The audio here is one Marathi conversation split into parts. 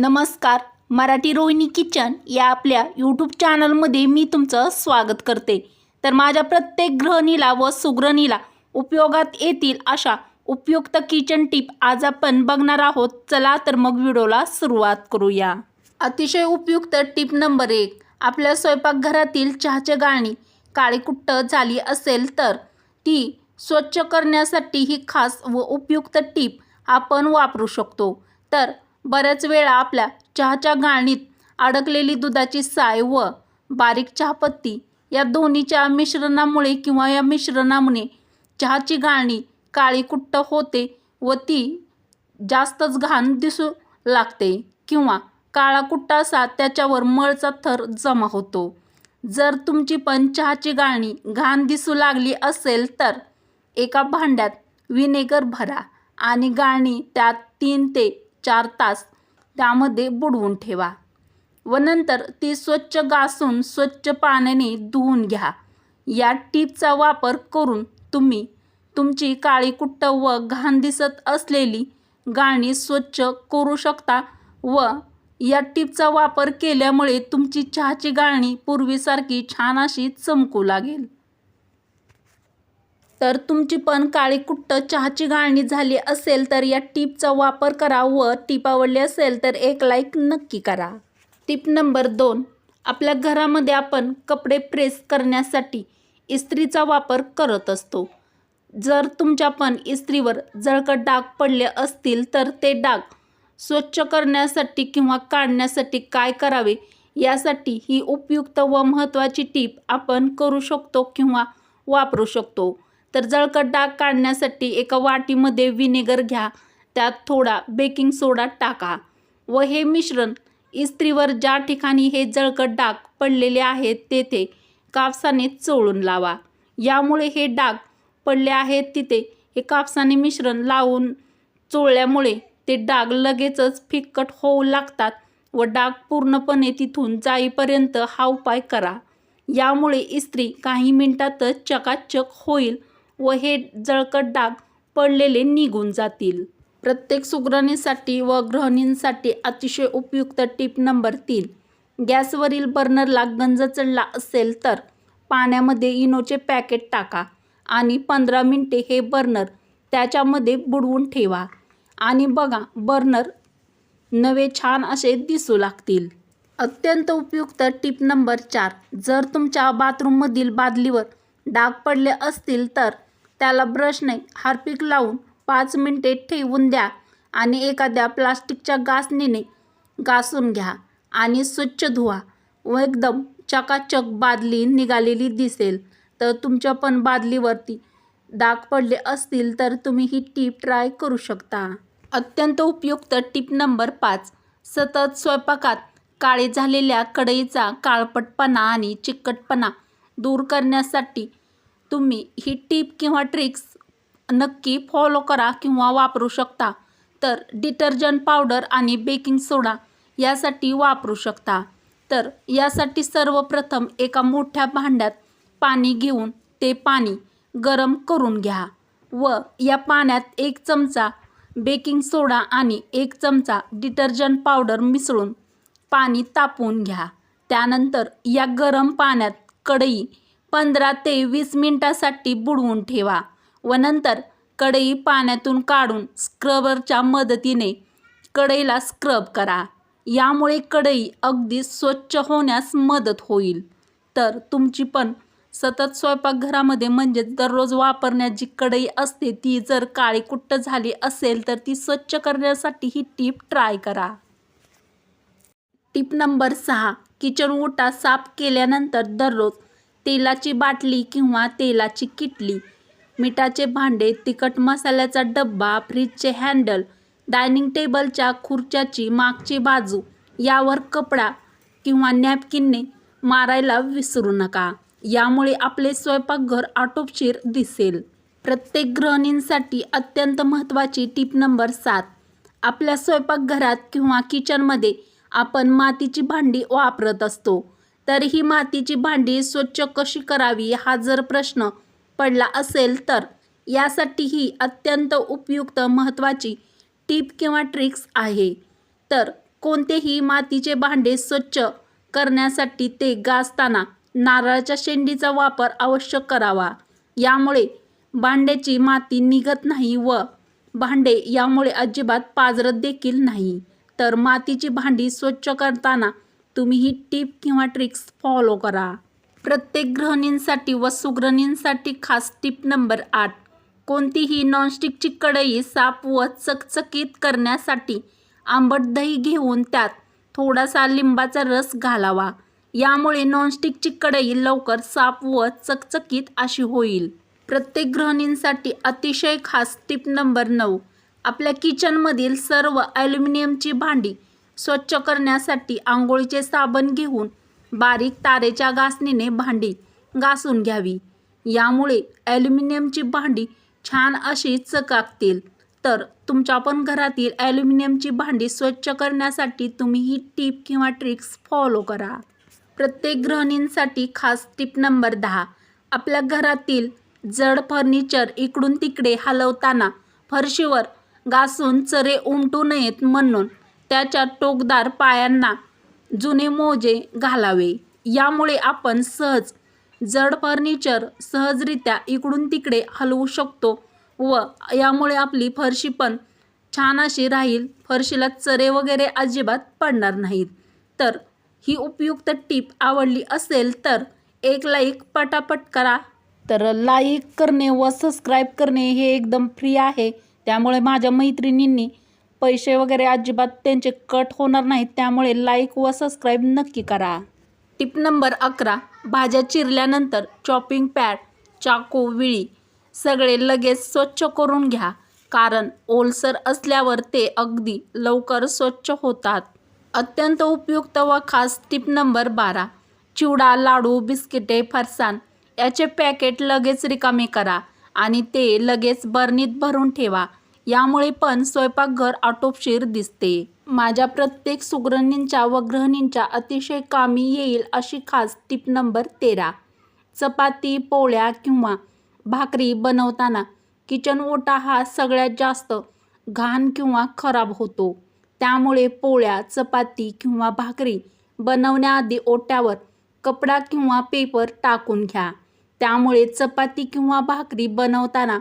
नमस्कार मराठी रोहिणी किचन या आपल्या यूट्यूब चॅनलमध्ये मी तुमचं स्वागत करते. तर माझ्या प्रत्येक गृहिणीला व सुगृहिणीला उपयोगात येतील अशा उपयुक्त किचन टिप आज आपण बघणार आहोत. चला तर मग व्हिडिओला सुरुवात करूया. अतिशय उपयुक्त टिप नंबर एक आपल्या स्वयंपाकघरातील चहाचे गाळणी काळीकुट्ट झाली असेल तर ती स्वच्छ करण्यासाठी ही खास व उपयुक्त टीप आपण वापरू शकतो. तर बऱ्याच वेळा आपल्या चहाच्या गाळणीत अडकलेली दुधाची साय व बारीक चहापत्ती या दोन्हीच्या मिश्रणामुळे किंवा या मिश्रणामुळे चहाची गाळणी काळीकुट्ट होते व ती जास्तच घाण दिसू लागते किंवा काळा कुट्टा असा त्याच्यावर मळचा थर जमा होतो. जर तुमची पण चहाची गाळणी घाण दिसू लागली असेल तर एका भांड्यात विनेगर भरा आणि गाळणी त्यात तीन ते चार तास त्यामध्ये बुडवून ठेवा व नंतर ती स्वच्छ घासून स्वच्छ पाण्याने धुवून घ्या. या टीपचा वापर करून तुम्ही तुमची काळी कुट्ट व घाण दिसत असलेली गाणी स्वच्छ करू शकता व या टिपचा वापर केल्यामुळे तुमची चहाची गाळणी पूर्वीसारखी छान अशी चमकू लागेल. तर तुमची पण काळी कुट्ट चहाची गाळणी झाली असेल तर या टिपचा वापर करा व टीप आवडली असेल तर एक लाईक नक्की करा. टिप नंबर दोन आपल्या घरामध्ये आपण कपडे प्रेस करण्यासाठी इस्त्रीचा वापर करत असतो. जर तुमच्या पण इस्त्रीवर जळकट डाग पडले असतील तर ते डाग स्वच्छ करण्यासाठी किंवा काढण्यासाठी काय करावे यासाठी ही उपयुक्त व महत्त्वाची टीप आपण करू शकतो किंवा वापरू शकतो. तर जळकट डाग काढण्यासाठी एका वाटीमध्ये व्हिनेगर घ्या. त्यात थोडा बेकिंग सोडा टाका. व हे मिश्रण इस्त्रीवर ज्या ठिकाणी हे जळकट डाग पडलेले आहेत तेथे कापसाने चोळून लावा. यामुळे हे डाग पडले आहेत तिथे हे कापसाने मिश्रण लावून चोळल्यामुळे ते डाग लगेचच फिक्कट होऊ लागतात व डाग पूर्णपणे तिथून जाईपर्यंत हा उपाय करा. यामुळे इस्त्री काही मिनिटातच चकाचक होईल. व हे जळकट डाग पडलेले निघून जातील. प्रत्येक सुगरणीसाठी व गृहिणींसाठी अतिशय उपयुक्त टीप नंबर तीन. गॅसवरील बर्नरला गंज चढला असेल तर पाण्यामध्ये इनोचे पॅकेट टाका आणि पंधरा मिनटे हे बर्नर त्याच्यामध्ये बुडवून ठेवा. आणि बघा बर्नर नवे छान असे दिसू लागतील. अत्यंत उपयुक्त टिप नंबर चार. जर तुमच्या बाथरूममधील बादलीवर डाग पडले असतील तर त्याला ब्रशने हार्पिक लावून पाच मिनिटे ठेवून द्या आणि एखाद्या प्लास्टिकच्या गासणीने घासून घ्या आणि स्वच्छ धुवा. व एकदम चकाचक बादली निघालेली दिसेल. तर तुमच्या पण बादलीवरती डाग पडले असतील तर तुम्ही ही टीप ट्राय करू शकता. अत्यंत उपयुक्त टीप नंबर पाच. सतत स्वयंपाकात काळे झालेल्या कढईचा काळपटपणा आणि चिकटपणा दूर करण्यासाठी तुम्ही ही टीप किंवा ट्रिक्स नक्की फॉलो करा किंवा वापरू शकता. तर डिटर्जंट पावडर आणि बेकिंग सोडा यासाठी वापरू शकता. तर यासाठी सर्वप्रथम एका मोठ्या भांड्यात पाणी घेऊन ते पाणी गरम करून घ्या व या पाण्यात एक चमचा बेकिंग सोडा आणि एक चमचा डिटर्जंट पावडर मिसळून पाणी तापवून घ्या. त्यानंतर या गरम पाण्यात कढई पंधरा ते वीस मिनटासाठी बुडवून ठेवा व नंतर कढई पाण्यातून काढून स्क्रबरच्या मदतीने कढईला स्क्रब करा. यामुळे कढई अगदी स्वच्छ होण्यास मदत होईल. तर तुमची पण सतत स्वयंपाकघरामध्ये म्हणजेच दररोज वापरण्यात जी कढई असते ती जर काळी कुट्ट झाली असेल तर ती स्वच्छ करण्यासाठी ही टीप ट्राय करा. टीप नंबर सहा किचन ओटा साफ केल्यानंतर दररोज तेलाची बाटली किंवा तेलाची किटली मिठाचे भांडे तिखट मसाल्याचा डब्बा फ्रीजचे हँडल डायनिंग टेबलच्या खुर्च्याची मागची बाजू यावर कपडा किंवा नॅपकिनने मारायला विसरू नका. यामुळे आपले स्वयंपाकघर आटोपशीर दिसेल. प्रत्येक गृहिणींसाठी अत्यंत महत्त्वाची टीप नंबर सात. आपल्या स्वयंपाकघरात किंवा किचनमध्ये आपण मातीची भांडी वापरत असतो. तर ही मातीची भांडी स्वच्छ कशी करावी हा जर प्रश्न पडला असेल तर यासाठी ही अत्यंत उपयुक्त महत्त्वाची टीप किंवा ट्रिक्स आहे. तर कोणतेही मातीचे भांडे स्वच्छ करण्यासाठी ते गाजताना नारळाच्या शेंडीचा वापर आवश्यक करावा. यामुळे भांड्याची माती निघत नाही व भांडे यामुळे अजिबात पाजरत देखील नाही. तर मातीची भांडी स्वच्छ करताना तुम्ही ही टीप किंवा ट्रिक्स फॉलो करा. प्रत्येक गृहिणींसाठी व सुगृहिणींसाठी खास टीप नंबर आठ. कोणतीही नॉनस्टिकची कढई साफ व चकचकीत करण्यासाठी आंबट दही घेऊन त्यात थोडासा लिंबाचा रस घालावा. यामुळे नॉनस्टिकची कढई लवकर साफ व चकचकीत अशी होईल. प्रत्येक गृहिणींसाठी अतिशय खास टीप नंबर नऊ. आपल्या किचनमधील सर्व ॲल्युमिनियमची भांडी स्वच्छ करण्यासाठी आंघोळीचे साबण घेऊन बारीक तारेच्या घासणीने भांडी घासून घ्यावी. यामुळे ॲल्युमिनियमची भांडी छान अशी चकाकतील. तर तुमच्या पण घरातील ॲल्युमिनियमची भांडी स्वच्छ करण्यासाठी तुम्ही ही टीप किंवा ट्रिक्स फॉलो करा. प्रत्येक गृहिणींसाठी खास टिप नंबर दहा. आपल्या घरातील जड फर्निचर इकडून तिकडे हलवताना फरशीवर घासून चरे उमटू नयेत म्हणून त्याच्या टोकदार पायांना जुने मोजे घालावे. यामुळे आपण सहज जड फर्निचर सहजरित्या इकडून तिकडे हलवू शकतो व यामुळे आपली फरशी पण छान अशी राहील. फरशीला चरे वगैरे अजिबात पडणार नाहीत. तर ही उपयुक्त टीप आवडली असेल तर एक लाईक पटापट करा. तर लाईक करणे व सबस्क्राईब करणे हे एकदम फ्री आहे. त्यामुळे माझ्या मैत्रिणींनी पैसे वगैरे अजिबात त्यांचे कट होणार नाहीत त्यामुळे लाईक व सबस्क्राईब नक्की करा. टिप नंबर अकरा भाज्या चिरल्यानंतर चॉपिंग पॅड चाकू विळी सगळे लगेच स्वच्छ करून घ्या. कारण ओलसर असल्यावर ते अगदी लवकर स्वच्छ होतात. अत्यंत उपयुक्त व खास टिप नंबर बारा चिवडा लाडू बिस्किटे फरसाण याचे पॅकेट लगेच रिकामे करा आणि ते लगेच बर्नीत भरून ठेवा. यामुळे पण स्वयंपाकघर आटोपशीर दिसते. माझ्या प्रत्येक सुगरणींच्या व गृहिणींच्या अतिशय कामी येईल अशी खास टिप नंबर तेरा. चपाती पोळ्या किंवा भाकरी बनवताना किचन ओटा हा सगळ्यात जास्त घाण किंवा खराब होतो. त्यामुळे पोळ्या चपाती किंवा भाकरी बनवण्याआधी ओट्यावर कपडा किंवा पेपर टाकून घ्या. त्यामुळे चपाती किंवा भाकरी बनवताना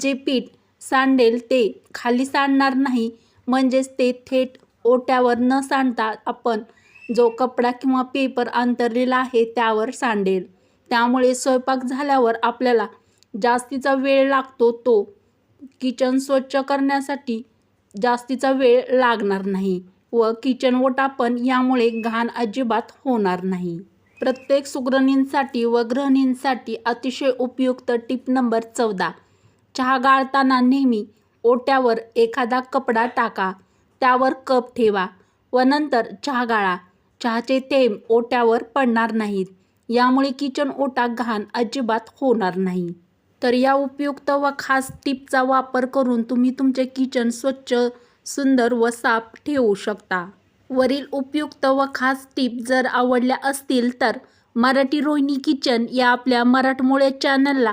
जे पीठ सांडेल ते. खाली सांडणार नाही. म्हणजेच ते थेट ओट्यावर न सांडता आपण जो कपडा किंवा पेपर अंतरलेला आहे त्यावर सांडेल. त्यामुळे स्वयंपाक झाल्यावर आपल्याला जास्तीचा वेळ लागतो तो. किचन स्वच्छ करण्यासाठी जास्तीचा वेळ लागणार नाही व किचन ओटा पण यामुळे घाण अजिबात होणार नाही. प्रत्येक सुग्रणींसाठी व गृहिणींसाठी अतिशय उपयुक्त टिप नंबर चौदा. चहा गाळताना नेहमी ओट्यावर एखादा कपडा टाका त्यावर कप ठेवा व नंतर चहा गाळा. चहाचे थेंब ओट्यावर पडणार नाहीत. यामुळे किचन ओटा घाण अजिबात होणार नाही. तर या उपयुक्त व खास टिपचा वापर करून तुम्ही तुमचे किचन स्वच्छ सुंदर व साफ ठेवू शकता. वरील उपयुक्त व खास टिप जर आवडल्या असतील तर मराठी रोहिणी किचन या आपल्या मराठमोळे चॅनलला